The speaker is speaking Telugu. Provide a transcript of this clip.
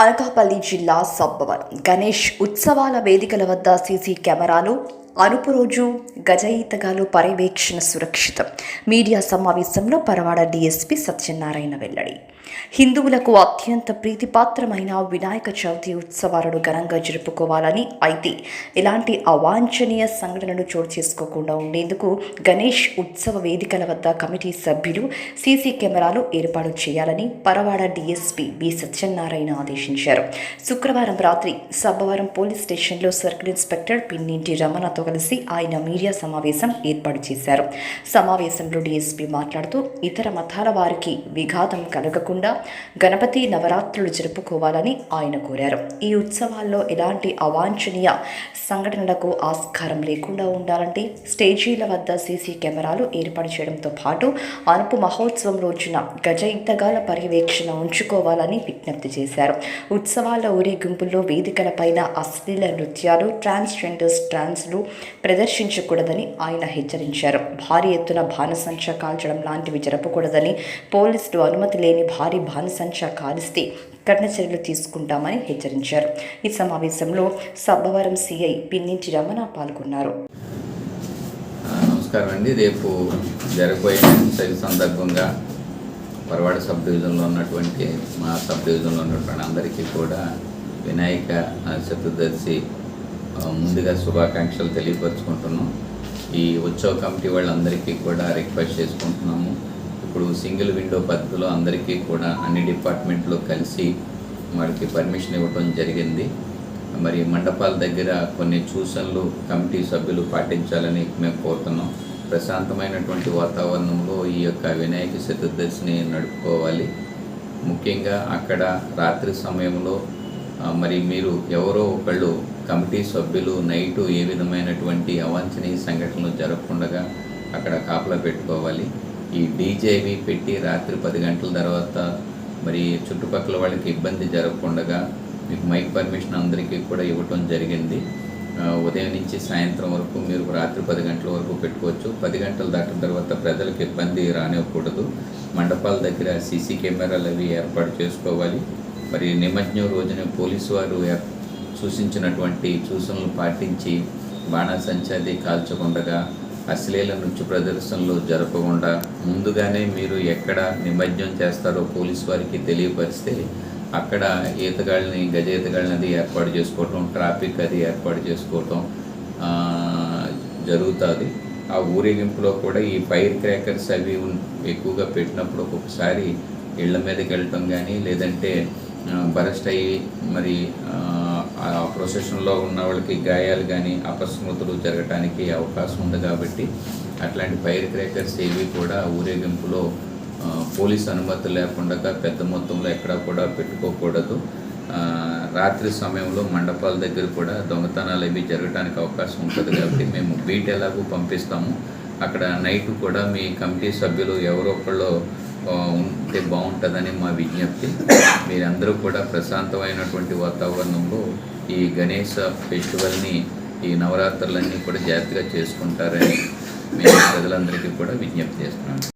అనకాపల్లి జిల్లా సబ్బవరం. గణేష్ ఉత్సవాల వేదికల వద్ద సీసీ కెమెరాలు అనుపు రోజు గజ పర్యవేక్షణ సురక్షితం. మీడియా సమావేశంలో పరవాడ డీఎస్పీ సత్యనారాయణ వెల్లడి. హిందువులకు అత్యంత ప్రీతిపాత్రమైన వినాయక చవితి ఉత్సవాలను ఘనంగా జరుపుకోవాలని అయితే ఎలాంటి అవాంఛనీయ సంఘటనలు చోటు చేసుకోకుండా ఉండేందుకు గణేష్ ఉత్సవ వేదికల వద్ద కమిటీ సభ్యులు సీసీ కెమెరాలు ఏర్పాటు చేయాలని పరవాడ డీఎస్పీ బి సత్యనారాయణ ఆదేశించారు. శుక్రవారం రాత్రి సబ్బవరం పోలీస్ స్టేషన్లో సర్కిల్ ఇన్స్పెక్టర్ పిన్నింటి రమణతో కలిసి ఆయన మీడియా సమావేశం ఏర్పాటు చేశారు. సమావేశంలో డీఎస్పీ మాట్లాడుతూ ఇతర మతాల వారికి విఘాతం కలగకుండా గణపతి నవరాత్రులు జరుపుకోవాలని ఆయన కోరారు. ఈ ఉత్సవాల్లో ఎలాంటి అవాంఛనీయ సంఘటనలకు ఆస్కారం లేకుండా ఉండాలంటే స్టేజీల వద్ద సీసీ కెమెరాలు ఏర్పాటు చేయడంతో పాటు అనుపు మహోత్సవం రోజున గజ పర్యవేక్షణ ఉంచుకోవాలని విజ్ఞప్తి చేశారు. ఉత్సవాల ఊరేగింపుల్లో వేదికలపైన అశ్లీల నృత్యాలు ట్రాన్స్జెండర్స్ ట్రాన్స్లు ప్రదర్శించకూడదని ఆయన హెచ్చరించారు. భారీ ఎత్తున బాణసంచ కాల్చడం లాంటివి జరపకూడదని పోలీసులు అనుమతి లేని భారీ బాణసంచ కాలిస్తే కఠిన చర్యలు తీసుకుంటామని హెచ్చరించారు. ఈ సమావేశంలో సబ్బవరం సిఐ పిన్నింటి రమణ పాల్గొన్నారు. నమస్కారం అండి. రేపు జరగబోయే సరి సందర్భంగా పరవాడ సబ్ డివిజన్లో ఉన్నటువంటి మా సబ్ డివిజన్లో ఉన్నటువంటి అందరికీ కూడా వినాయక చతుర్దర్శి చతుర్దశి ముందుగా శుభాకాంక్షలు తెలియపరుచుకుంటున్నాం. ఈ ఉత్సవ కమిటీ వాళ్ళందరికీ కూడా రిక్వెస్ట్ చేసుకుంటున్నాము. ఇప్పుడు సింగిల్ విండో పద్ధతిలో అందరికీ కూడా అన్ని డిపార్ట్మెంట్లో కలిసి వాళ్ళకి పర్మిషన్ ఇవ్వడం జరిగింది. మరి మండపాల దగ్గర కొన్ని సూచనలు కమిటీ సభ్యులు పాటించాలని మేము కోరుతున్నాం. ప్రశాంతమైనటువంటి వాతావరణంలో ఈ యొక్క వినాయక చతుర్దశిని నడుపుకోవాలి. ముఖ్యంగా అక్కడ రాత్రి సమయంలో మరి మీరు ఎవరో ఒకళ్ళు కమిటీ సభ్యులు నైటు ఏ విధమైనటువంటి అవాంఛనీయ సంఘటనలు జరగకుండా అక్కడ కాపలా పెట్టుకోవాలి. ఈ డీజేవి పెట్టి రాత్రి పది గంటల తర్వాత మరి చుట్టుపక్కల వాళ్ళకి ఇబ్బంది జరగకుండా మీకు మైక్ పర్మిషన్ అందరికీ కూడా ఇవ్వటం జరిగింది. ఉదయం నుంచి సాయంత్రం వరకు మీరు రాత్రి పది గంటల వరకు పెట్టుకోవచ్చు. పది గంటలు దాటిన తర్వాత ప్రజలకు ఇబ్బంది రానివ్వకూడదు. మండపాల దగ్గర సీసీ కెమెరాలు అవి ఏర్పాటు చేసుకోవాలి. మరి నిమజ్ఞం రోజున పోలీసు వారు సూచించినటువంటి సూచనలు పాటించి బాణాసంచాది కాల్చకుండా అశ్లీల నృత్య ప్రదర్శనలు జరపకుండా ముందుగానే మీరు ఎక్కడ నిమజ్జనం చేస్తారో పోలీసు వారికి తెలియపరిస్తే అక్కడ ఈతగాళ్ళని గజ ఈతగాళ్ళని అది ఏర్పాటు చేసుకోవటం ట్రాఫిక్ అది ఏర్పాటు చేసుకోవటం జరుగుతుంది. ఆ ఊరేగింపులో కూడా ఈ ఫైర్ క్రాకర్స్ అవి ఎక్కువగా పెట్టినప్పుడు ఒక్కొక్కసారి ఇళ్ళ మీదకి వెళ్ళటం కానీ లేదంటే బరస్ట్ అయ్యి మరి ఆ, ప్రొసెషన్లో ఉన్న వాళ్ళకి గాయాలు కానీ అపస్మృతులు జరగటానికి అవకాశం ఉంది కాబట్టి అట్లాంటి ఫైర్ క్రేకర్స్ ఏవి కూడా ఊరేగింపులో పోలీస్ అనుమతి లేకుండా పెద్ద మొత్తంలో ఎక్కడా కూడా పెట్టుకోకూడదు. రాత్రి సమయంలో మండపాల దగ్గర కూడా దొంగతనాలు అవి జరగడానికి అవకాశం ఉంటుంది కాబట్టి మేము బీట్ ఎలాగూ పంపిస్తాము. అక్కడ నైట్ కూడా మీ కమిటీ సభ్యులు ఎవరో ఒకళ్ళు ఉంటే బాగుంటుందని మా విజ్ఞప్తి. మీరందరూ కూడా ప్రశాంతమైనటువంటి వాతావరణంలో ఈ గణేష ఫెస్టివల్ని ఈ నవరాత్రులన్నీ కూడా జాగ్రత్తగా చేసుకుంటారని మేము ప్రజలందరికీ కూడా విజ్ఞప్తి చేస్తున్నాను.